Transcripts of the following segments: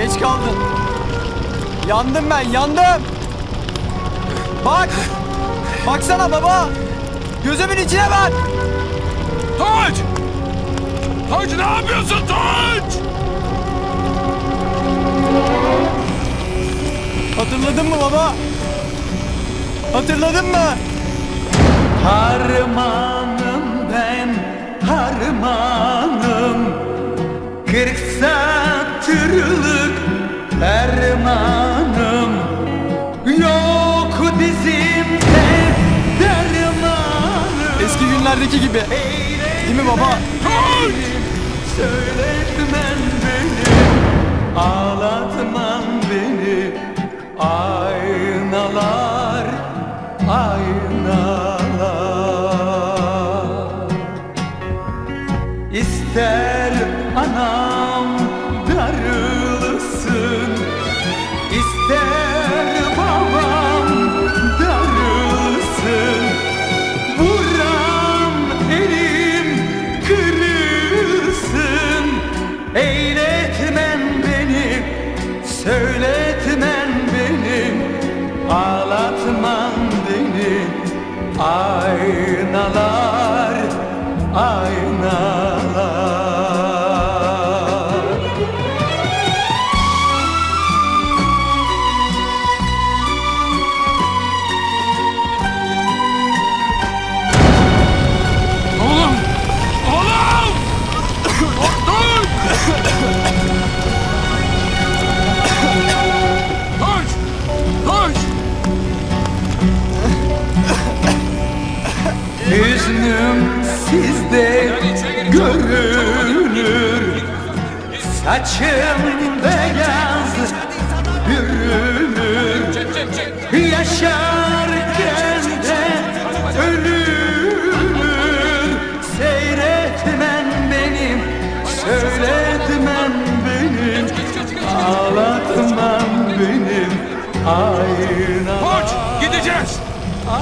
Geç kaldın. Yandım ben yandım. Bak. Baksana baba. Gözümün içine bak. Tunç! Tunç ne yapıyorsun Tunç? Hatırladın mı baba? Hatırladın mı? Harmanım ben harmanım Yok dizimde dermanım Eski günlerdeki gibi. Değil mi baba? Tunç! Hüznüm sizde görünür Saçım beyaz bürünür Yaşarken de ölümür Seyretmen benim, söyletmen benim Ağlatman benim! Gideceğiz!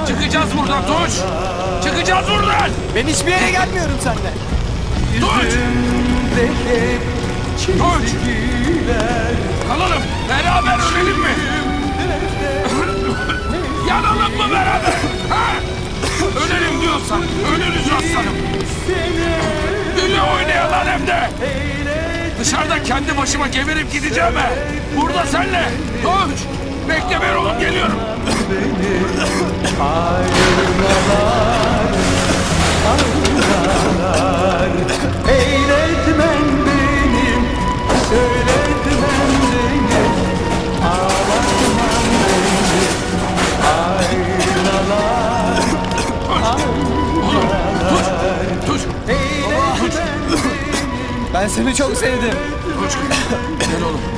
Çıkacağız buradan Tunç! Çıkacağız buradan! Ben hiçbir yere gelmiyorum seninle. Tunç! Çizgiler Kalalım! Beraber ölelim mi? Yanalım mı beraber? Ha? Ölelim diyorsan ölürüz aslanım. Güle oynayalar hem de. Dışarıda kendi başıma geberip gideceğim he. Burada senle. Tunç! Bekle ben oğlum geliyorum. Eyletmen benim, söyletmen benim Ağlatman benim, aynalar Oğlum Tunç! Tunç! Eyletmen Ben seni çok sevdim. Tunç! Gel oğlum.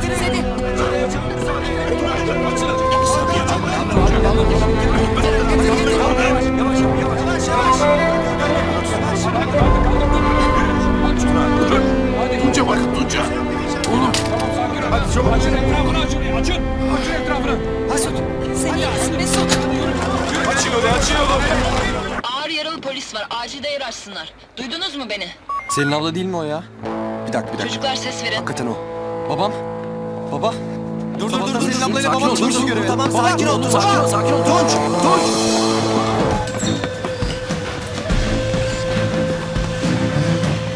var. Acilde yer açsınlar. Duydunuz mu beni? Selin abla değil mi o ya? Bir dakika bir dakika. Çocuklar ses verin. Hakikaten o. Babam. Baba. Dur dur dur. dur Selin ablayla babam çıkmış görevi. Tamam sakin ol. Sakin ol. Sakin ol. Tunç. Tunç.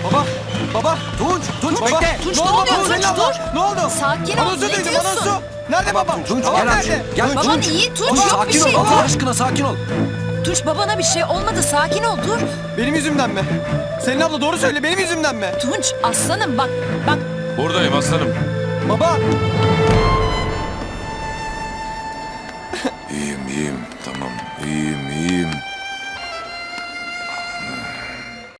Baba. Baba. Tunç. Tunç bekle. Tunç, ne ne oldu Tunç, dur. Ne oldu? Sakin ol, ne diyorsun? Nerede babam? Tunç gel? Gel Baban Tunç. iyi Tunç, yok bir sakin şey. ol Allah Dur. aşkına sakin ol. Tunç babana bir şey olmadı. Sakin ol dur. Benim yüzümden mi? Selin abla doğru söyle benim yüzümden mi? Tunç aslanım bak bak Buradayım aslanım. Baba.